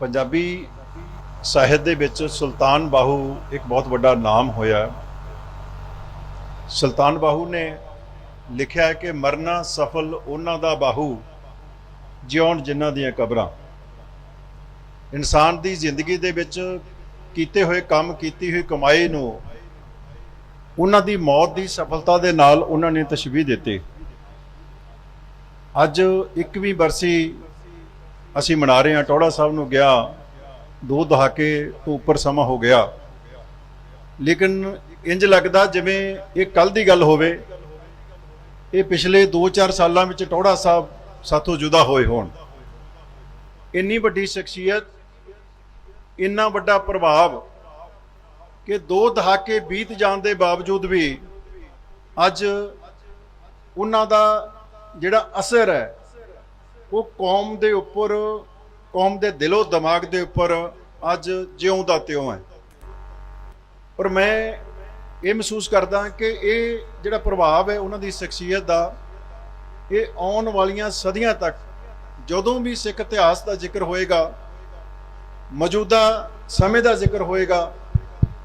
ਪੰਜਾਬੀ ਸਾਹਿਤ ਦੇ ਵਿੱਚ ਸੁਲਤਾਨ ਬਾਹੂ ਇੱਕ ਬਹੁਤ ਵੱਡਾ ਨਾਮ ਹੋਇਆ ਸੁਲਤਾਨ ਬਾਹੂ ਨੇ ਲਿਖਿਆ ਕਿ ਮਰਨਾ ਸਫਲ ਉਹਨਾਂ ਦਾ ਬਾਹੂ ਜਿਉਣ ਜਿਨ੍ਹਾਂ ਦੀਆਂ ਕਬਰਾਂ। ਇਨਸਾਨ ਦੀ ਜ਼ਿੰਦਗੀ ਦੇ ਵਿੱਚ ਕੀਤੇ ਹੋਏ ਕੰਮ, ਕੀਤੀ ਹੋਈ ਕਮਾਈ ਨੂੰ ਉਹਨਾਂ ਦੀ ਮੌਤ ਦੀ ਸਫਲਤਾ ਦੇ ਨਾਲ ਉਹਨਾਂ ਨੇ ਤਸ਼ਬੀਹ ਦਿੱਤੀ। ਅੱਜ 21ਵੀਂ ਬਰਸੀ ਅਸੀਂ ਮਨਾ ਰਹੇ ਹਾਂ ਟੋੜਾ ਸਾਹਿਬ ਨੂੰ ਗਿਆ, ਦੋ ਦਹਾਕੇ ਤੋਂ ਉੱਪਰ ਸਮਾਂ ਹੋ ਗਿਆ। ਲੇਕਿਨ ਇੰਜ ਲੱਗਦਾ ਜਿਵੇਂ ਇਹ ਕੱਲ ਦੀ ਗੱਲ ਹੋਵੇ, ਇਹ ਪਿਛਲੇ 2-4 ਸਾਲਾਂ ਵਿੱਚ ਟੋੜਾ ਸਾਹਿਬ ਸਾਥੋਂ ਜੁਦਾ ਹੋਏ ਹੋਣ। ਇੰਨੀ ਵੱਡੀ ਸ਼ਖਸੀਅਤ, ਇੰਨਾ ਵੱਡਾ ਪ੍ਰਭਾਵ ਕਿ ਦੋ ਦਹਾਕੇ ਬੀਤ ਜਾਣ ਦੇ ਬਾਵਜੂਦ ਵੀ ਅੱਜ ਉਹਨਾਂ ਦਾ ਜਿਹੜਾ ਅਸਰ ਹੈ ਉਹ ਕੌਮ ਦੇ ਉੱਪਰ, ਕੌਮ ਦੇ ਦਿਲੋਂ ਦਿਮਾਗ ਦੇ ਉੱਪਰ ਅੱਜ ਜਿਉਂਦਾ ਤਿਉਂ ਹੈ। ਪਰ ਮੈਂ ਇਹ ਮਹਿਸੂਸ ਕਰਦਾ ਕਿ ਇਹ ਜਿਹੜਾ ਪ੍ਰਭਾਵ ਹੈ ਉਹਨਾਂ ਦੀ ਸ਼ਖਸੀਅਤ ਦਾ, ਇਹ ਆਉਣ ਵਾਲੀਆਂ ਸਦੀਆਂ ਤੱਕ ਜਦੋਂ ਵੀ ਸਿੱਖ ਇਤਿਹਾਸ ਦਾ ਜ਼ਿਕਰ ਹੋਏਗਾ, ਮੌਜੂਦਾ ਸਮੇਂ ਦਾ ਜ਼ਿਕਰ ਹੋਏਗਾ,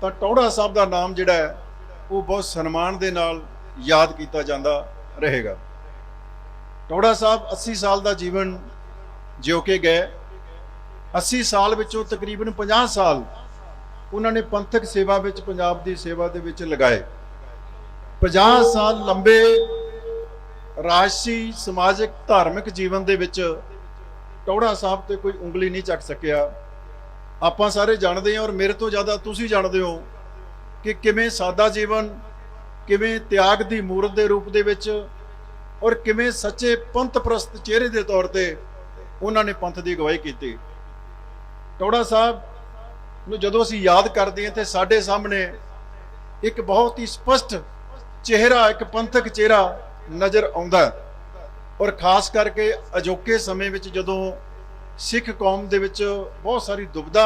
ਤਾਂ ਟੌੜਾ ਸਾਹਿਬ ਦਾ ਨਾਮ ਜਿਹੜਾ ਹੈ, ਉਹ ਬਹੁਤ ਸਨਮਾਨ ਦੇ ਨਾਲ ਯਾਦ ਕੀਤਾ ਜਾਂਦਾ ਰਹੇਗਾ। ਟੋੜਾ ਸਾਹਿਬ 80 ਸਾਲ ਦਾ ਜੀਵਨ ਜਿਉ ਕੇ ਗਏ। 80 ਸਾਲ ਵਿੱਚੋਂ ਤਕਰੀਬਨ 50 ਸਾਲ ਉਹਨਾਂ ਨੇ ਪੰਥਕ ਸੇਵਾ ਵਿੱਚ, ਪੰਜਾਬ ਦੀ ਸੇਵਾ ਦੇ ਵਿੱਚ ਲਗਾਏ। 50 ਸਾਲ ਲੰਬੇ ਰਾਜਸੀ, ਸਮਾਜਿਕ, ਧਾਰਮਿਕ ਜੀਵਨ ਦੇ ਵਿੱਚ ਟੌੜਾ ਸਾਹਿਬ ਤੇ ਕੋਈ ਉਂਗਲੀ ਨਹੀਂ ਚੱਕ ਸਕਿਆ। ਆਪਾਂ ਸਾਰੇ ਜਾਣਦੇ ਹਾਂ ਔਰ ਮੇਰੇ ਤੋਂ ਜ਼ਿਆਦਾ ਤੁਸੀਂ ਜਾਣਦੇ ਹੋ ਕਿ ਕਿਵੇਂ ਸਾਦਾ ਜੀਵਨ, ਕਿਵੇਂ ਤਿਆਗ ਦੀ ਮੂਰਤ ਦੇ ਰੂਪ ਦੇ ਵਿੱਚ ਔਰ ਕਿਵੇਂ ਸੱਚੇ ਪੰਥ ਪ੍ਰਸਤ ਚਿਹਰੇ ਦੇ ਤੌਰ ਤੇ ਉਹਨਾਂ ਨੇ ਪੰਥ ਦੀ ਅਗਵਾਈ ਕੀਤੀ। ਟੋੜਾ ਸਾਹਿਬ ਨੂੰ ਜਦੋਂ ਅਸੀਂ ਯਾਦ ਕਰਦੇ ਹਾਂ ਤੇ ਸਾਡੇ ਸਾਹਮਣੇ ਇੱਕ ਬਹੁਤ ਹੀ ਸਪਸ਼ਟ ਚਿਹਰਾ, ਇੱਕ ਪੰਥਕ ਚਿਹਰਾ ਨਜ਼ਰ ਆਉਂਦਾ ਔਰ ਖਾਸ ਕਰਕੇ ਅਜੋਕੇ ਸਮੇਂ ਵਿੱਚ ਜਦੋਂ ਸਿੱਖ ਕੌਮ ਦੇ ਵਿੱਚ ਬਹੁਤ ਸਾਰੀ ਦੁਬਦਾ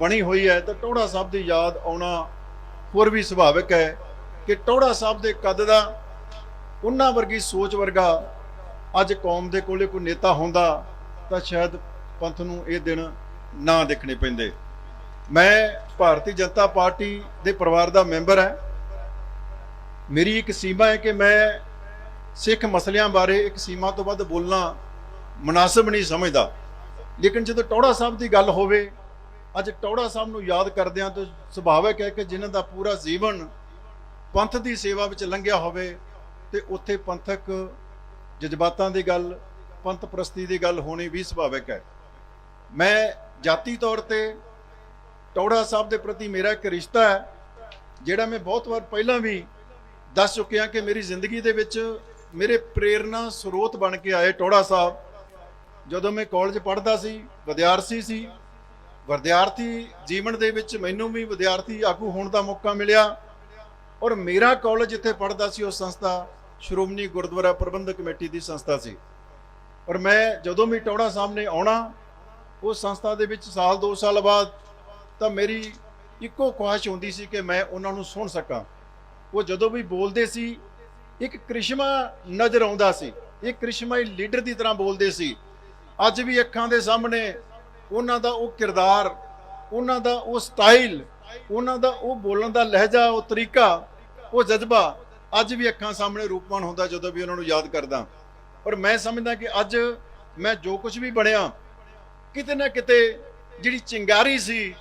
ਬਣੀ ਹੋਈ ਹੈ ਤਾਂ ਟੋੜਾ ਸਾਹਿਬ ਦੀ ਯਾਦ ਆਉਣਾ ਹੋਰ ਵੀ ਸੁਭਾਵਿਕ ਹੈ ਕਿ ਟੌੜਾ ਸਾਹਿਬ ਦੇ ਕਦ ਦਾ ਉਹਨਾਂ ਵਰਗੀ ਸੋਚ ਵਰਗਾ ਅੱਜ ਕੌਮ ਦੇ ਕੋਲੇ ਕੋਈ ਨੇਤਾ ਹੁੰਦਾ ਤਾਂ ਸ਼ਾਇਦ ਪੰਥ ਨੂੰ ਇਹ ਦਿਨ ਨਾ ਦੇਖਣੇ ਪੈਂਦੇ। ਮੈਂ ਭਾਰਤੀ ਜਨਤਾ ਪਾਰਟੀ ਦੇ ਪਰਿਵਾਰ ਦਾ ਮੈਂਬਰ ਹਾਂ। ਮੇਰੀ ਇੱਕ ਸੀਮਾ ਹੈ ਕਿ ਮੈਂ ਸਿੱਖ ਮਸਲਿਆਂ ਬਾਰੇ ਇੱਕ ਸੀਮਾ ਤੋਂ ਵੱਧ ਬੋਲਣਾ ਮناسب ਨਹੀਂ ਸਮਝਦਾ। ਲੇਕਿਨ ਜਦੋਂ ਟੌੜਾ ਸਾਹਿਬ ਦੀ ਗੱਲ ਹੋਵੇ, ਅੱਜ ਟੌੜਾ ਸਾਹਿਬ ਨੂੰ ਯਾਦ ਕਰਦਿਆਂ ਤਾਂ ਸੁਭਾਵਿਕ ਹੈ ਕਿ ਜਿਨ੍ਹਾਂ ਦਾ ਪੂਰਾ ਜੀਵਨ ਪੰਥ ਦੀ ਸੇਵਾ ਵਿੱਚ ਲੰਘਿਆ ਹੋਵੇ ਤੇ ਉੱਥੇ ਪੰਥਕ ਜਜ਼ਬਾਤਾਂ ਦੀ ਗੱਲ, ਪੰਥ ਪ੍ਰਸਤੀ ਦੀ ਗੱਲ ਹੋਣੀ ਵੀ ਸੁਭਾਵਿਕ ਹੈ। ਮੈਂ ਜਾਤੀ ਤੌਰ ਤੇ ਟੌੜਾ ਸਾਹਿਬ ਦੇ ਪ੍ਰਤੀ ਮੇਰਾ ਇੱਕ ਰਿਸ਼ਤਾ ਹੈ, ਜਿਹੜਾ ਮੈਂ ਬਹੁਤ ਵਾਰ ਪਹਿਲਾਂ ਵੀ ਦੱਸ ਚੁੱਕਿਆ ਕਿ ਮੇਰੀ ਜ਼ਿੰਦਗੀ ਦੇ ਵਿੱਚ ਮੇਰੇ ਪ੍ਰੇਰਣਾ ਸਰੋਤ ਬਣ ਕੇ ਆਏ ਟੌੜਾ ਸਾਹਿਬ। ਜਦੋਂ ਮੈਂ ਕਾਲਜ ਪੜ੍ਹਦਾ ਸੀ, ਵਿਦਿਆਰਥੀ ਸੀ, ਵਿਦਿਆਰਥੀ ਜੀਵਨ ਦੇ ਵਿੱਚ ਮੈਨੂੰ ਵੀ ਵਿਦਿਆਰਥੀ ਆਗੂ ਹੋਣ ਦਾ ਮੌਕਾ ਮਿਲਿਆ ਔਰ ਮੇਰਾ ਕਾਲਜ ਜਿੱਥੇ ਪੜ੍ਹਦਾ ਸੀ, ਉਹ ਸੰਸਥਾ ਸ਼੍ਰੋਮਣੀ ਗੁਰਦੁਆਰਾ ਪ੍ਰਬੰਧਕ ਕਮੇਟੀ ਦੀ ਸੰਸਥਾ ਸੀ। ਪਰ ਮੈਂ ਜਦੋਂ ਵੀ ਟੌੜਾ ਸਾਹਮਣੇ ਆਉਣਾ, ਉਸ ਸੰਸਥਾ ਦੇ ਵਿੱਚ ਸਾਲ 2 ਸਾਲ ਬਾਅਦ ਤਾਂ ਮੇਰੀ ਇੱਕੋ ਖੁਆਇਸ਼ ਹੁੰਦੀ ਸੀ ਕਿ ਮੈਂ ਉਹਨਾਂ ਨੂੰ ਸੁਣ ਸਕਾਂ। ਉਹ ਜਦੋਂ ਵੀ ਬੋਲਦੇ ਸੀ, ਇੱਕ ਕ੍ਰਿਸ਼ਮਾ ਨਜ਼ਰ ਆਉਂਦਾ ਸੀ। ਇੱਕ ਕ੍ਰਿਸ਼ਮਾਈ ਲੀਡਰ ਦੀ ਤਰ੍ਹਾਂ ਬੋਲਦੇ ਸੀ। ਅੱਜ ਵੀ ਅੱਖਾਂ ਦੇ ਸਾਹਮਣੇ ਉਹਨਾਂ ਦਾ ਉਹ ਕਿਰਦਾਰ, ਉਹਨਾਂ ਦਾ ਉਹ ਸਟਾਈਲ, ਉਹਨਾਂ ਦਾ ਉਹ ਬੋਲਣ ਦਾ ਲਹਿਜਾ, ਉਹ ਤਰੀਕਾ, ਉਹ ਜਜ਼ਬਾ ਅੱਜ ਵੀ ਅੱਖਾਂ ਸਾਹਮਣੇ ਰੂਪਵਾਨ ਹੁੰਦਾ ਜਦੋਂ ਵੀ ਉਹਨਾਂ ਨੂੰ ਯਾਦ ਕਰਦਾ। ਔਰ ਮੈਂ ਸਮਝਦਾ ਕਿ ਅੱਜ ਮੈਂ ਜੋ ਕੁਝ ਵੀ ਬਣਿਆ, ਕਿਤੇ ਨਾ ਕਿਤੇ ਜਿਹੜੀ ਚਿੰਗਾਰੀ ਸੀ,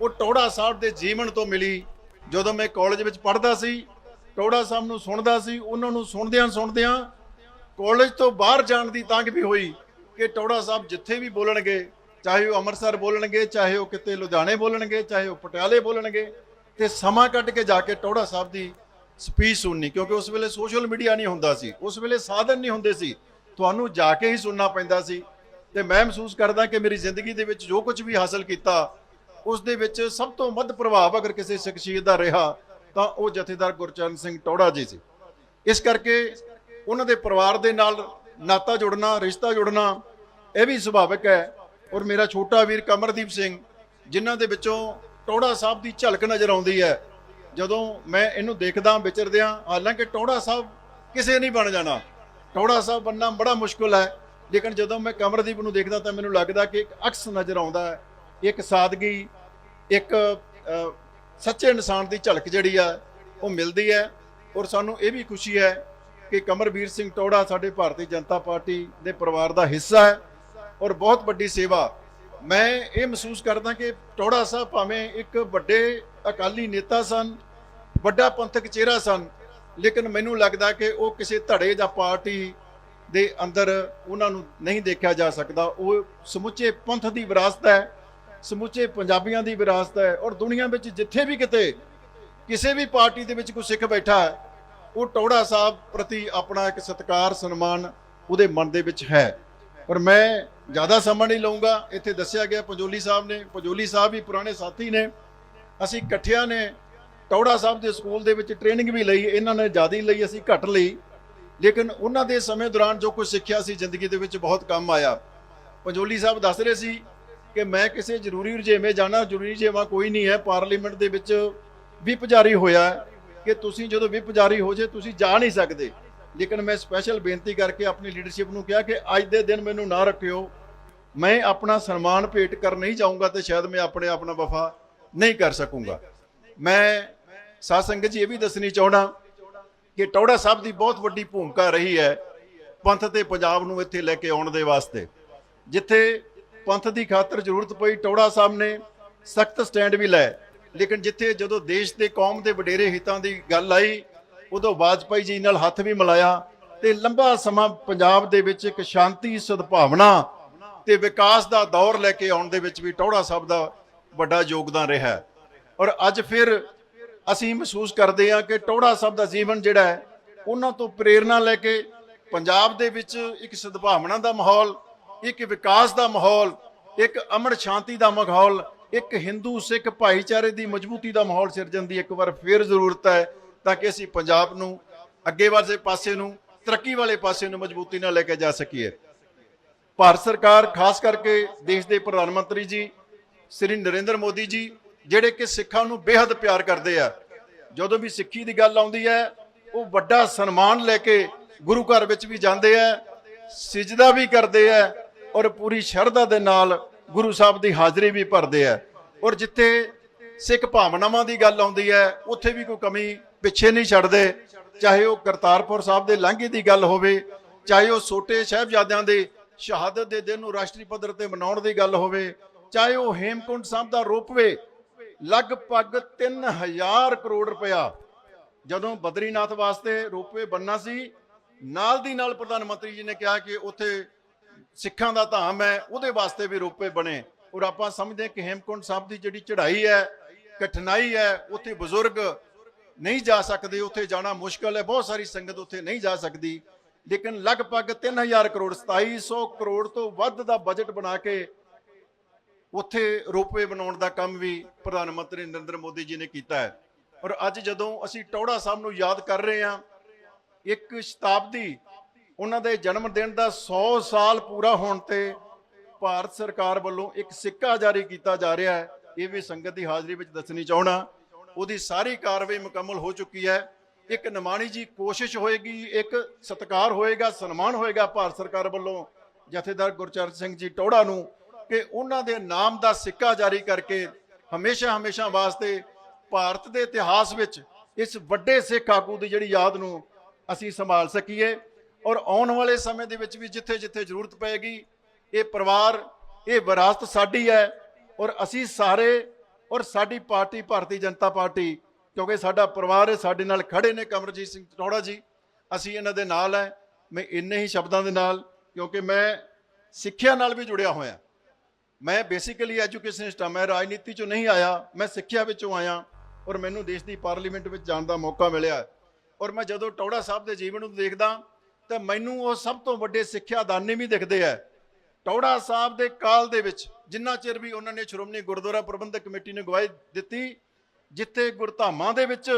ਉਹ ਟੋੜਾ ਸਾਹਿਬ ਦੇ ਜੀਵਨ ਤੋਂ ਮਿਲੀ। ਜਦੋਂ ਮੈਂ ਕਾਲਜ ਵਿੱਚ ਪੜ੍ਹਦਾ ਸੀ ਟੋੜਾ ਸਾਹਿਬ ਨੂੰ ਸੁਣਦਾ ਸੀ, ਉਹਨਾਂ ਨੂੰ ਸੁਣਦਿਆਂ ਸੁਣਦਿਆਂ ਕਾਲਜ ਤੋਂ ਬਾਹਰ ਜਾਣ ਦੀ ਤੰਗ ਵੀ ਹੋਈ ਕਿ ਟੋੜਾ ਸਾਹਿਬ ਜਿੱਥੇ ਵੀ ਬੋਲਣਗੇ, ਚਾਹੇ ਉਹ ਅੰਮ੍ਰਿਤਸਰ ਬੋਲਣਗੇ, ਚਾਹੇ ਉਹ ਕਿਤੇ ਲੁਧਿਆਣੇ ਬੋਲਣਗੇ, ਚਾਹੇ ਉਹ ਪਟਿਆਲੇ ਬੋਲਣਗੇ, ਤੇ ਸਮਾਂ ਕੱਢ ਕੇ ਜਾ ਕੇ ਟੋੜਾ ਸਾਹਿਬ ਦੀ ਸਪੀਚ ਸੁਣਨੀ, ਕਿਉਂਕਿ ਉਸ ਵੇਲੇ ਸੋਸ਼ਲ ਮੀਡੀਆ ਨਹੀਂ ਹੁੰਦਾ ਸੀ, ਉਸ ਵੇਲੇ ਸਾਧਨ ਨਹੀਂ ਹੁੰਦੇ ਸੀ। ਤੁਹਾਨੂੰ ਜਾ ਕੇ ਹੀ ਸੁਣਨਾ ਪੈਂਦਾ ਸੀ। ਤੇ ਮੈਂ ਮਹਿਸੂਸ ਕਰਦਾ ਕਿ ਮੇਰੀ ਜ਼ਿੰਦਗੀ ਦੇ ਵਿੱਚ ਜੋ ਕੁਝ ਵੀ ਹਾਸਲ ਕੀਤਾ, ਉਸ ਦੇ ਵਿੱਚ ਸਭ ਤੋਂ ਵੱਧ ਪ੍ਰਭਾਵ ਅਗਰ ਕਿਸੇ ਸ਼ਖਸੀਅਤ ਦਾ ਰਿਹਾ, ਤਾਂ ਉਹ ਜਥੇਦਾਰ ਗੁਰਚਰਨ ਸਿੰਘ ਟੌੜਾ ਜੀ ਸੀ। ਇਸ ਕਰਕੇ ਉਹਨਾਂ ਦੇ ਪਰਿਵਾਰ ਦੇ ਨਾਲ ਨਾਤਾ ਜੁੜਨਾ, ਰਿਸ਼ਤਾ ਜੁੜਨਾ, ਇਹ ਵੀ ਸੁਭਾਵਿਕ ਹੈ। ਔਰ ਮੇਰਾ ਛੋਟਾ ਵੀਰ ਕਮਰਦੀਪ ਸਿੰਘ, ਜਿਨ੍ਹਾਂ ਦੇ ਵਿੱਚੋਂ ਟੌੜਾ ਸਾਹਿਬ ਦੀ ਝਲਕ ਨਜ਼ਰ ਆਉਂਦੀ ਹੈ ਜਦੋਂ ਮੈਂ ਇਹਨੂੰ ਦੇਖਦਾ, ਵਿਚਰਦਿਆਂ, ਹਾਲਾਂਕਿ ਟੋੜਾ ਸਾਹਿਬ ਕਿਸੇ ਨਹੀਂ ਬਣ ਜਾਣਾ। ਟੋੜਾ ਸਾਹਿਬ ਬਣਨਾ ਬੜਾ ਮੁਸ਼ਕਲ ਹੈ। ਲੇਕਿਨ ਜਦੋਂ ਮੈਂ ਕਮਰਦੀਪ ਨੂੰ ਦੇਖਦਾ ਤਾਂ ਮੈਨੂੰ ਲੱਗਦਾ ਕਿ ਇੱਕ ਅਕਸ ਨਜ਼ਰ ਆਉਂਦਾ ਹੈ। ਇੱਕ ਸਾਦਗੀ, ਇੱਕ ਸੱਚੇ ਇਨਸਾਨ ਦੀ ਝਲਕ ਜਿਹੜੀ ਆ, ਉਹ ਮਿਲਦੀ ਹੈ। ਔਰ ਸਾਨੂੰ ਇਹ ਵੀ ਖੁਸ਼ੀ ਹੈ ਕਿ ਕਮਰਵੀਰ ਸਿੰਘ ਟੋੜਾ ਸਾਡੇ ਭਾਰਤੀ ਜਨਤਾ ਪਾਰਟੀ ਦੇ ਪਰਿਵਾਰ ਦਾ ਹਿੱਸਾ ਹੈ ਔਰ ਬਹੁਤ ਵੱਡੀ ਸੇਵਾ। ਮੈਂ ਇਹ ਮਹਿਸੂਸ ਕਰਦਾ ਕਿ ਟੋੜਾ ਸਾਹਿਬ ਭਾਵੇਂ ਇੱਕ ਵੱਡੇ ਅਕਾਲੀ ਨੇਤਾ ਸਨ ਵੱਡਾ ਪੰਥਕ ਚਿਹਰਾ ਸਨ, ਲੇਕਿਨ ਮੈਨੂੰ ਲੱਗਦਾ ਕਿ ਉਹ ਕਿਸੇ ਧੜੇ ਜਾਂ ਪਾਰਟੀ ਦੇ ਅੰਦਰ ਉਹਨਾਂ ਨੂੰ ਨਹੀਂ ਦੇਖਿਆ ਜਾ ਸਕਦਾ। ਉਹ ਸਮੁੱਚੇ ਪੰਥ ਦੀ ਵਿਰਾਸਤ ਹੈ, ਸਮੁੱਚੇ ਪੰਜਾਬੀਆਂ ਦੀ ਵਿਰਾਸਤ ਹੈ ਔਰ ਦੁਨੀਆ ਵਿੱਚ ਜਿੱਥੇ ਵੀ ਕਿਤੇ ਕਿਸੇ ਵੀ ਪਾਰਟੀ ਦੇ ਵਿੱਚ ਕੋਈ ਸਿੱਖ ਬੈਠਾ ਹੈ, ਉਹ ਟੌੜਾ ਸਾਹਿਬ ਪ੍ਰਤੀ ਆਪਣਾ ਇੱਕ ਸਤਿਕਾਰ, ਸਨਮਾਨ ਉਹਦੇ ਮਨ ਦੇ ਵਿੱਚ ਹੈ। ਪਰ ਮੈਂ ਜ਼ਿਆਦਾ ਸਮਾਂ ਨਹੀਂ ਲਵਾਂਗਾ ਇੱਥੇ ਦੱਸਿਆ ਗਿਆ ਪੰਜੋਲੀ ਸਾਹਿਬ ਨੇ, ਪੰਜੋਲੀ ਸਾਹਿਬ ਵੀ ਪੁਰਾਣੇ ਸਾਥੀ ਨੇ। ਅਸੀਂ ਇਕੱਠਿਆਂ ਨੇ ਟੌੜਾ ਸਾਹਿਬ ਦੇ ਸਕੂਲ ਦੇ ਵਿੱਚ ਟ੍ਰੇਨਿੰਗ ਵੀ ਲਈ, ਇਹਨਾਂ ਨੇ ਜ਼ਿਆਦਾ ਲਈ, ਅਸੀਂ ਘੱਟ ਲਈ। ਲੇਕਿਨ ਉਹਨਾਂ ਦੇ ਸਮੇਂ ਦੌਰਾਨ ਜੋ ਕੁਝ ਸਿੱਖਿਆ ਸੀ, ਜ਼ਿੰਦਗੀ ਦੇ ਵਿੱਚ ਬਹੁਤ ਕੰਮ ਆਇਆ। ਪੰਜੋਲੀ ਸਾਹਿਬ ਦੱਸ ਰਹੇ ਸੀ ਕਿ ਮੈਂ ਕਿਸੇ ਜ਼ਰੂਰੀ ਰੁਝੇਵੇਂ ਜਾਣਾ, ਜ਼ਰੂਰੀ ਰੁਝੇਵਾਂ ਕੋਈ ਨਹੀਂ ਹੈ। ਪਾਰਲੀਮੈਂਟ ਦੇ ਵਿੱਚ ਵਿਪ ਜਾਰੀ ਹੋਇਆ ਕਿ ਤੁਸੀਂ ਜਦੋਂ ਵਿਪ ਜਾਰੀ ਹੋ ਜੇ, ਤੁਸੀਂ ਜਾ ਨਹੀਂ ਸਕਦੇ। ਲੇਕਿਨ ਮੈਂ ਸਪੈਸ਼ਲ ਬੇਨਤੀ ਕਰਕੇ ਆਪਣੀ ਲੀਡਰਸ਼ਿਪ ਨੂੰ ਕਿਹਾ ਕਿ ਅੱਜ ਦੇ ਦਿਨ ਮੈਨੂੰ ਨਾ ਰੱਖਿਓ। ਮੈਂ ਆਪਣਾ ਸਨਮਾਨ ਭੇਟ ਕਰ ਨਹੀਂ ਜਾਊਂਗਾ ਤੇ ਸ਼ਾਇਦ ਮੈਂ ਆਪਣੇ ਆਪ ਨਾਲ ਵਫਾ ਨਹੀਂ ਕਰ ਸਕੂੰਗਾ। ਮੈਂ ਸਾਧ ਸੰਗਤ ਜੀ, ਇਹ ਵੀ ਦੱਸਣੀ ਚਾਹਣਾ ਕਿ ਟੌੜਾ ਸਾਹਿਬ ਦੀ ਬਹੁਤ ਵੱਡੀ ਭੂਮਿਕਾ ਰਹੀ ਹੈ ਪੰਥ ਤੇ ਪੰਜਾਬ ਨੂੰ ਇੱਥੇ ਲੈ ਕੇ ਆਉਣ ਦੇ ਵਾਸਤੇ। ਜਿੱਥੇ ਪੰਥ ਦੀ ਖਾਤਰ ਜ਼ਰੂਰਤ ਪਈ, ਟੌੜਾ ਸਾਹਿਬ ਨੇ ਸਖਤ ਸਟੈਂਡ ਵੀ ਲਏ। ਲੇਕਿਨ ਜਿੱਥੇ ਜਦੋਂ ਦੇਸ਼ ਤੇ ਕੌਮ ਦੇ ਵਡੇਰੇ ਹਿੱਤਾਂ ਦੀ ਗੱਲ ਆਈ, ਉਦੋਂ ਵਾਜਪਾਈ ਜੀ ਨਾਲ ਹੱਥ ਵੀ ਮਿਲਾਇਆ ਤੇ ਲੰਬਾ ਸਮਾਂ ਪੰਜਾਬ ਦੇ ਵਿੱਚ ਇੱਕ ਸ਼ਾਂਤੀ ਸਦਭਾਵਨਾ ਤੇ ਵਿਕਾਸ ਦਾ ਦੌਰ ਲੈ ਕੇ ਆਉਣ ਦੇ ਵਿੱਚ ਵੀ ਟੌੜਾ ਸਾਹਿਬ ਦਾ ਵੱਡਾ ਯੋਗਦਾਨ ਰਿਹਾ। ਔਰ ਅੱਜ ਫਿਰ ਅਸੀਂ ਮਹਿਸੂਸ ਕਰਦੇ ਹਾਂ ਕਿ ਟੋੜਾ ਸਾਹਿਬ ਦਾ ਜੀਵਨ ਜਿਹੜਾ ਹੈ, ਉਹਨਾਂ ਤੋਂ ਪ੍ਰੇਰਣਾ ਲੈ ਕੇ ਪੰਜਾਬ ਦੇ ਵਿੱਚ ਇੱਕ ਸਦਭਾਵਨਾ ਦਾ ਮਾਹੌਲ, ਇੱਕ ਵਿਕਾਸ ਦਾ ਮਾਹੌਲ, ਇੱਕ ਅਮਨ ਸ਼ਾਂਤੀ ਦਾ ਮਾਹੌਲ, ਇੱਕ ਹਿੰਦੂ ਸਿੱਖ ਭਾਈਚਾਰੇ ਦੀ ਮਜ਼ਬੂਤੀ ਦਾ ਮਾਹੌਲ ਸਿਰਜਣ ਦੀ ਇੱਕ ਵਾਰ ਫੇਰ ਜ਼ਰੂਰਤ ਹੈ ਤਾਂ ਕਿ ਅਸੀਂ ਪੰਜਾਬ ਨੂੰ ਅੱਗੇ ਵਾਲੇ ਪਾਸੇ ਨੂੰ, ਤਰੱਕੀ ਵਾਲੇ ਪਾਸੇ ਨੂੰ ਮਜ਼ਬੂਤੀ ਨਾਲ ਲੈ ਕੇ ਜਾ ਸਕੀਏ। ਭਾਰਤ ਸਰਕਾਰ, ਖਾਸ ਕਰਕੇ ਦੇਸ਼ ਦੇ ਪ੍ਰਧਾਨ ਮੰਤਰੀ ਜੀ, ਸ੍ਰੀ ਨਰਿੰਦਰ ਮੋਦੀ ਜੀ ਜਿਹੜੇ ਕਿ ਸਿੱਖਾਂ ਨੂੰ ਬੇਹੱਦ ਪਿਆਰ ਕਰਦੇ ਆ, ਜਦੋਂ ਵੀ ਸਿੱਖੀ ਦੀ ਗੱਲ ਆਉਂਦੀ ਹੈ, ਉਹ ਵੱਡਾ ਸਨਮਾਨ ਲੈ ਕੇ ਗੁਰੂ ਘਰ ਵਿੱਚ ਵੀ ਜਾਂਦੇ ਆ, ਸਿਜਦਾ ਵੀ ਕਰਦੇ ਆ ਔਰ ਪੂਰੀ ਸ਼ਰਧਾ ਦੇ ਨਾਲ ਗੁਰੂ ਸਾਹਿਬ ਦੀ ਹਾਜ਼ਰੀ ਵੀ ਭਰਦੇ ਆ। ਔਰ ਜਿੱਥੇ ਸਿੱਖ ਭਾਵਨਾਵਾਂ ਦੀ ਗੱਲ ਆਉਂਦੀ ਹੈ, ਉੱਥੇ ਵੀ ਕੋਈ ਕਮੀ ਪਿੱਛੇ ਨਹੀਂ ਛੱਡਦੇ, ਚਾਹੇ ਉਹ ਕਰਤਾਰਪੁਰ ਸਾਹਿਬ ਦੇ ਲਾਂਘੇ ਦੀ ਗੱਲ ਹੋਵੇ, ਚਾਹੇ ਉਹ ਛੋਟੇ ਸਾਹਿਬਜ਼ਾਦਿਆਂ ਦੇ ਸ਼ਹਾਦਤ ਦੇ ਦਿਨ ਨੂੰ ਰਾਸ਼ਟਰੀ ਪੱਧਰ ਤੇ ਮਨਾਉਣ ਦੀ ਗੱਲ ਹੋਵੇ, ਚਾਹੇ ਉਹ ਹੇਮਕੁੰਟ ਸਾਹਿਬ ਦਾ ਰੋਪਵੇ ਲਗਭਗ 3000 ਕਰੋੜ ਰੁਪਇਆ ਜਦੋਂ ਬਦਰੀਨਾਥ ਵਾਸਤੇ ਰੋਪਵੇ ਬੰਨਾ ਸੀ, ਨਾਲ ਦੀ ਨਾਲ ਪ੍ਰਧਾਨ ਮੰਤਰੀ ਜੀ ਨੇ ਕਿਹਾ ਕਿ ਉੱਥੇ ਸਿੱਖਾਂ ਦਾ ਧਾਮ ਹੈ, ਉਹਦੇ ਵਾਸਤੇ ਵੀ ਰੋਪਵੇ ਬਣੇ। ਔਰ ਆਪਾਂ ਸਮਝਦੇ ਹਾਂ ਕਿ ਹੇਮਕੁੰਟ ਸਾਹਿਬ ਦੀ ਜਿਹੜੀ ਚੜ੍ਹਾਈ ਹੈ, ਕਠਿਨਾਈ ਹੈ, ਉੱਥੇ ਬਜ਼ੁਰਗ ਨਹੀਂ ਜਾ ਸਕਦੇ, ਉੱਥੇ ਜਾਣਾ ਮੁਸ਼ਕਲ ਹੈ, ਬਹੁਤ ਸਾਰੀ ਸੰਗਤ ਉੱਥੇ ਨਹੀਂ ਜਾ ਸਕਦੀ। ਲੇਕਿਨ ਲਗਭਗ 3000 ਕਰੋੜ 2700 ਕਰੋੜ ਤੋਂ ਵੱਧ ਦਾ ਬਜਟ ਬਣਾ ਕੇ ਉੱਥੇ ਰੋਪਵੇ ਬਣਾਉਣ ਦਾ ਕੰਮ ਵੀ ਪ੍ਰਧਾਨ ਮੰਤਰੀ ਨਰਿੰਦਰ ਮੋਦੀ ਜੀ ਨੇ ਕੀਤਾ ਹੈ। ਔਰ ਅੱਜ ਜਦੋਂ ਅਸੀਂ ਟੌੜਾ ਸਾਹਿਬ ਨੂੰ ਯਾਦ ਕਰ ਰਹੇ ਹਾਂ, ਇੱਕ ਸ਼ਤਾਬਦੀ ਉਹਨਾਂ ਦੇ ਜਨਮ ਦਿਨ ਦਾ 100 ਸਾਲ ਪੂਰਾ ਹੋਣ ਤੇ ਭਾਰਤ ਸਰਕਾਰ ਵੱਲੋਂ ਇੱਕ ਸਿੱਕਾ ਜਾਰੀ ਕੀਤਾ ਜਾ ਰਿਹਾ ਹੈ। ਇਹ ਵੀ ਸੰਗਤ ਦੀ ਹਾਜ਼ਰੀ ਵਿੱਚ ਦੱਸਣੀ ਚਾਹਣਾ ਉਹਦੀ ਸਾਰੀ ਕਾਰਵਾਈ ਮੁਕੰਮਲ ਹੋ ਚੁੱਕੀ ਹੈ। ਇੱਕ ਨਿਮਾਣੀ ਜੀ ਕੋਸ਼ਿਸ਼ ਹੋਏਗੀ, ਇੱਕ ਸਤਿਕਾਰ ਹੋਏਗਾ, ਸਨਮਾਨ ਹੋਏਗਾ ਭਾਰਤ ਸਰਕਾਰ ਵੱਲੋਂ ਜਥੇਦਾਰ ਗੁਰਚਰਨ ਸਿੰਘ ਜੀ ਟੋੜਾ ਨੂੰ। ਕਿ ਉਹਨਾਂ ਦੇ ਨਾਮ ਦਾ ਸਿੱਕਾ ਜਾਰੀ ਕਰਕੇ ਹਮੇਸ਼ਾ ਹਮੇਸ਼ਾ ਵਾਸਤੇ ਭਾਰਤ ਦੇ ਇਤਿਹਾਸ ਵਿੱਚ ਇਸ ਵੱਡੇ ਸਿੱਖ ਆਗੂ ਦੀ ਜਿਹੜੀ ਯਾਦ ਨੂੰ ਅਸੀਂ ਸੰਭਾਲ ਸਕੀਏ ਔਰ ਆਉਣ ਵਾਲੇ ਸਮੇਂ ਦੇ ਵਿੱਚ ਵੀ ਜਿੱਥੇ ਜਿੱਥੇ ਜ਼ਰੂਰਤ ਪਏਗੀ, ਇਹ ਪਰਿਵਾਰ, ਇਹ ਵਿਰਾਸਤ ਸਾਡੀ ਹੈ ਔਰ ਅਸੀਂ ਸਾਰੇ ਔਰ ਸਾਡੀ ਪਾਰਟੀ, ਭਾਰਤੀ ਜਨਤਾ ਪਾਰਟੀ, ਕਿਉਂਕਿ ਸਾਡਾ ਪਰਿਵਾਰ ਹੈ ਸਾਡੇ ਨਾਲ ਖੜੇ ਨੇ ਕਮਰਜੀਤ ਸਿੰਘ ਟੌੜਾ ਜੀ, ਅਸੀਂ ਇਹਨਾਂ ਦੇ ਨਾਲ ਹੈ, ਮੈਂ ਇੰਨੇ ਹੀ ਸ਼ਬਦਾਂ ਦੇ ਨਾਲ ਕਿਉਂਕਿ ਮੈਂ ਸਿੱਖਿਆ ਨਾਲ ਵੀ ਜੁੜਿਆ ਹੋਇਆ। ਮੈਂ ਬੇਸਿਕਲੀ ਐਜੂਕੇਸ਼ਨਿਸਟ ਹਾਂ ਮੈਂ ਰਾਜਨੀਤੀ ਚੋਂ ਨਹੀਂ ਆਇਆ, ਮੈਂ ਸਿੱਖਿਆ ਵਿੱਚੋਂ ਆਇਆ ਔਰ ਮੈਨੂੰ ਦੇਸ਼ ਦੀ ਪਾਰਲੀਮੈਂਟ ਵਿੱਚ ਜਾਣ ਦਾ ਮੌਕਾ ਮਿਲਿਆ। ਔਰ ਮੈਂ ਜਦੋਂ ਟੌੜਾ ਸਾਹਿਬ ਦੇ ਜੀਵਨ ਨੂੰ ਦੇਖਦਾ, ਤਾਂ ਮੈਨੂੰ ਉਹ ਸਭ ਤੋਂ ਵੱਡੇ ਸਿੱਖਿਆ ਦਾਨੀ ਵੀ ਦਿਖਦੇ ਆ। ਟੌੜਾ ਸਾਹਿਬ ਦੇ ਕਾਲ ਦੇ ਵਿੱਚ ਜਿੰਨਾ ਚਿਰ ਵੀ ਉਹਨਾਂ ਨੇ ਸ਼੍ਰੋਮਣੀ ਗੁਰਦੁਆਰਾ ਪ੍ਰਬੰਧਕ ਕਮੇਟੀ ਨੂੰ ਗਵਾਹੀ ਦਿੱਤੀ, ਜਿੱਥੇ ਗੁਰਧਾਮਾਂ ਦੇ ਵਿੱਚ,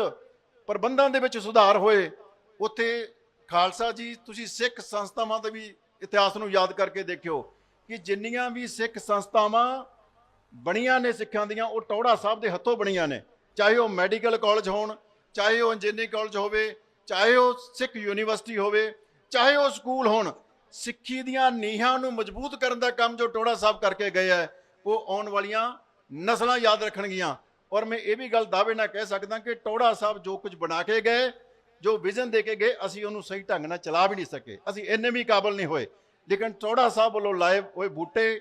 ਪ੍ਰਬੰਧਾਂ ਦੇ ਵਿੱਚ ਸੁਧਾਰ ਹੋਏ, ਉੱਥੇ ਖਾਲਸਾ ਜੀ, ਤੁਸੀਂ ਸਿੱਖ ਸੰਸਥਾਵਾਂ ਦੇ ਵੀ ਇਤਿਹਾਸ ਨੂੰ ਯਾਦ ਕਰਕੇ ਦੇਖਿਓ। ਕਿ ਜਿੰਨੀਆਂ ਵੀ ਸਿੱਖ ਸੰਸਥਾਵਾਂ ਬਣੀਆਂ ਨੇ ਸਿੱਖਾਂ ਦੀਆਂ, ਉਹ ਟੌੜਾ ਸਾਹਿਬ ਦੇ ਹੱਥੋਂ ਬਣੀਆਂ ਨੇ। ਚਾਹੇ ਉਹ ਮੈਡੀਕਲ ਕਾਲਜ ਹੋਣ, ਚਾਹੇ ਉਹ ਇੰਜੀਨੀਅਰਿੰਗ ਕਾਲਜ ਹੋਵੇ, ਚਾਹੇ ਉਹ ਸਿੱਖ ਯੂਨੀਵਰਸਿਟੀ ਹੋਵੇ, ਚਾਹੇ ਉਹ ਸਕੂਲ ਹੋਣ, ਸਿੱਖੀ ਦੀਆਂ ਨੀਹਾਂ ਨੂੰ ਮਜ਼ਬੂਤ ਕਰਨ ਦਾ ਕੰਮ ਜੋ ਟੋੜਾ ਸਾਹਿਬ ਕਰਕੇ ਗਏ ਹੈ, ਉਹ ਆਉਣ ਵਾਲੀਆਂ ਨਸਲਾਂ ਯਾਦ ਰੱਖਣਗੀਆਂ। ਔਰ ਮੈਂ ਇਹ ਵੀ ਗੱਲ ਦਾਅਵੇ ਨਾਲ ਕਹਿ ਸਕਦਾ ਕਿ ਟੋੜਾ ਸਾਹਿਬ ਜੋ ਕੁਝ ਬਣਾ ਕੇ ਗਏ, ਜੋ ਵਿਜ਼ਨ ਦੇ ਕੇ ਗਏ, ਅਸੀਂ ਉਹਨੂੰ ਸਹੀ ਢੰਗ ਨਾਲ ਚਲਾ ਵੀ ਨਹੀਂ ਸਕੇ। ਅਸੀਂ ਇੰਨੇ ਵੀ ਕਾਬਲ ਨਹੀਂ ਹੋਏ। ਲੇਕਿਨ ਟੋੜਾ ਸਾਹਿਬ ਵੱਲੋਂ ਲਾਏ ਹੋਏ ਬੂਟੇ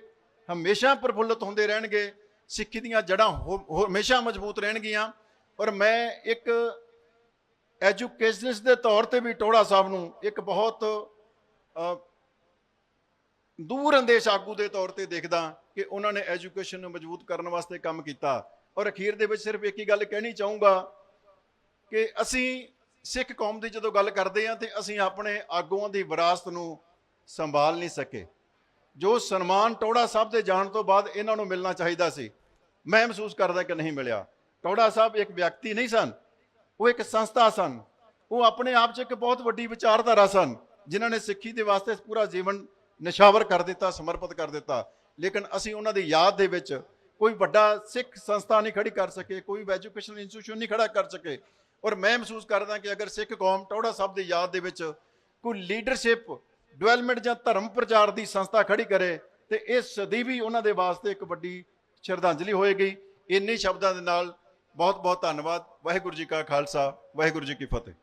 ਹਮੇਸ਼ਾ ਪ੍ਰਫੁੱਲਤ ਹੁੰਦੇ ਰਹਿਣਗੇ, ਸਿੱਖੀ ਦੀਆਂ ਜੜ੍ਹਾਂ ਹੋ- ਹਮੇਸ਼ਾ ਮਜ਼ਬੂਤ ਰਹਿਣਗੀਆਂ। ਔਰ ਮੈਂ ਇੱਕ ਐਜੂਕੇਸ਼ਨਿਸਟ ਦੇ ਤੌਰ ਤੇ ਵੀ ਟੋੜਾ ਸਾਹਿਬ ਨੂੰ ਇੱਕ ਬਹੁਤ ਦੂਰ ਅੰਦੇਸ਼ ਆਗੂ ਦੇ ਤੌਰ ਤੇ ਦੇਖਦਾ ਕਿ ਉਹਨਾਂ ਨੇ ਐਜੂਕੇਸ਼ਨ ਨੂੰ ਮਜ਼ਬੂਤ ਕਰਨ ਵਾਸਤੇ ਕੰਮ ਕੀਤਾ। ਔਰ ਅਖੀਰ ਦੇ ਵਿੱਚ ਸਿਰਫ ਇੱਕ ਹੀ ਗੱਲ ਕਹਿਣੀ ਚਾਹੂੰਗਾ ਕਿ ਅਸੀਂ ਸਿੱਖ ਕੌਮ ਦੀ ਜਦੋਂ ਗੱਲ ਕਰਦੇ ਹਾਂ ਤੇ ਅਸੀਂ ਆਪਣੇ ਆਗੂਆਂ ਦੀ ਵਿਰਾਸਤ ਨੂੰ ਸੰਭਾਲ ਨਹੀਂ ਸਕੇ। ਜੋ ਸਨਮਾਨ ਟੋੜਾ ਸਾਹਿਬ ਦੇ ਜਾਣ ਤੋਂ ਬਾਅਦ ਇਹਨਾਂ ਨੂੰ ਮਿਲਣਾ ਚਾਹੀਦਾ ਸੀ, ਮੈਂ ਮਹਿਸੂਸ ਕਰਦਾ ਕਿ ਨਹੀਂ ਮਿਲਿਆ। ਟੋੜਾ ਸਾਹਿਬ ਇੱਕ ਵਿਅਕਤੀ ਨਹੀਂ ਸਨ, ਉਹ ਇੱਕ ਸੰਸਥਾ ਸਨ। ਉਹ ਆਪਣੇ ਆਪ 'ਚ ਇੱਕ ਬਹੁਤ ਵੱਡੀ ਵਿਚਾਰਧਾਰਾ ਸਨ, ਜਿਨ੍ਹਾਂ ਨੇ ਸਿੱਖੀ ਦੇ ਵਾਸਤੇ ਪੂਰਾ ਜੀਵਨ ਨਿਸ਼ਾਵਰ ਕਰ ਦਿੱਤਾ, ਸਮਰਪਿਤ ਕਰ ਦਿੱਤਾ। ਲੇਕਿਨ ਅਸੀਂ ਉਹਨਾਂ ਦੀ ਯਾਦ ਦੇ ਵਿੱਚ ਕੋਈ ਵੱਡਾ ਸਿੱਖ ਸੰਸਥਾ ਨਹੀਂ ਖੜੀ ਕਰ ਸਕੇ, ਕੋਈ ਐਜੂਕੇਸ਼ਨਲ ਇੰਸਟੀਟਿਊਸ਼ਨ ਨਹੀਂ ਖੜਾ ਕਰ ਸਕੇ। ਔਰ ਮੈਂ ਮਹਿਸੂਸ ਕਰਦਾ ਕਿ ਅਗਰ ਸਿੱਖ ਕੌਮ ਟੋੜਾ ਸਾਹਿਬ ਦੀ ਯਾਦ ਦੇ ਵਿੱਚ ਕੋਈ ਲੀਡਰਸ਼ਿਪ ਡਿਵੈਲਪਮੈਂਟ ਜਾਂ ਧਰਮ ਪ੍ਰਚਾਰ ਦੀ ਸੰਸਥਾ ਖੜੀ ਕਰੇ ਤੇ ਇਹ ਸਦੀ ਵੀ ਉਹਨਾਂ ਦੇ ਵਾਸਤੇ ਇੱਕ ਵੱਡੀ ਸ਼ਰਧਾਂਜਲੀ ਹੋਏਗੀ। ਇੰਨੇ ਸ਼ਬਦਾਂ ਦੇ ਨਾਲ ਬਹੁਤ ਬਹੁਤ ਧੰਨਵਾਦ। ਵਾਹਿਗੁਰੂ ਜੀ ਕਾ ਖਾਲਸਾ, ਵਾਹਿਗੁਰੂ ਜੀ ਕੀ ਫਤਿਹ।